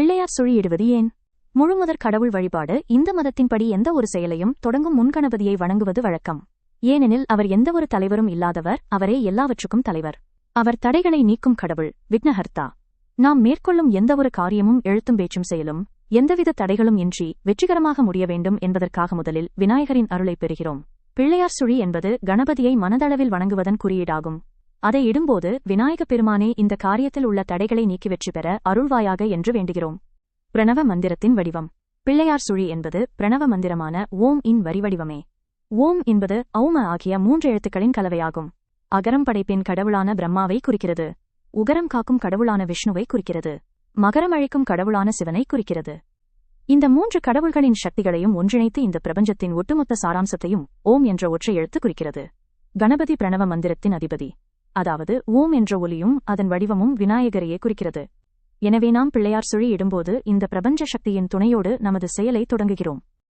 பிள்ளையார் சுழியிடுவது ஏன்? முழுமுதற் கடவுள் வழிபாடு இந்த மதத்தின்படி எந்த ஒரு செயலையும் தொடங்கும் முன்கணபதியை வணங்குவது வழக்கம். ஏனெனில் அவர் எந்தவொரு தலைவரும் இல்லாதவர் அவரே எல்லாவற்றுக்கும் தலைவர். அவர் தடைகளை நீக்கும் கடவுள் விக்னஹர்த்தா. நாம் மேற்கொள்ளும் எந்தவொரு காரியமும் எழுத்தும் பேச்சும் செயலும் எந்தவித தடைகளும் இன்றி வெற்றிகரமாக முடிய வேண்டும் என்பதற்காக முதலில் விநாயகரின் அருளை பெறுகிறோம். பிள்ளையார் சுழி என்பது கணபதியை மனதளவில் வணங்குவதன் குறியீடாகும். அதை இடும்போது விநாயக பெருமானே இந்த காரியத்தில் உள்ள தடைகளை நீக்கி வெற்றி பெற அருள்வாயாக என்று வேண்டுகிறோம். பிரணவ மந்திரத்தின் வடிவம். பிள்ளையார் சுழி என்பது பிரணவ மந்திரமான ஓம் இன் வரிவடிவமே ஓம் என்பது ஔம ஆகிய மூன்று எழுத்துக்களின் கலவையாகும். அகரம் படைப்பின் கடவுளான பிரம்மாவை குறிக்கிறது. உகரம் காக்கும் கடவுளான விஷ்ணுவை குறிக்கிறது. மகரம் அழிக்கும் கடவுளான சிவனை குறிக்கிறது. இந்த மூன்று கடவுள்களின் சக்திகளையும் ஒன்றிணைத்து இந்த பிரபஞ்சத்தின் ஒட்டுமொத்த சாராம்சத்தையும் ஓம் என்ற ஒற்றை எழுத்து குறிக்கிறது. கணபதி பிரணவ மந்திரத்தின் அதிபதி. அதாவது ஓம் என்ற ஒலியும் அதன் வடிவமும் விநாயகரையே குறிக்கிறது. எனவே நாம் பிள்ளையார் சுழி இடும்போது இந்த பிரபஞ்ச சக்தியின் துணையோடு நமது செயலை தொடங்குகிறோம்.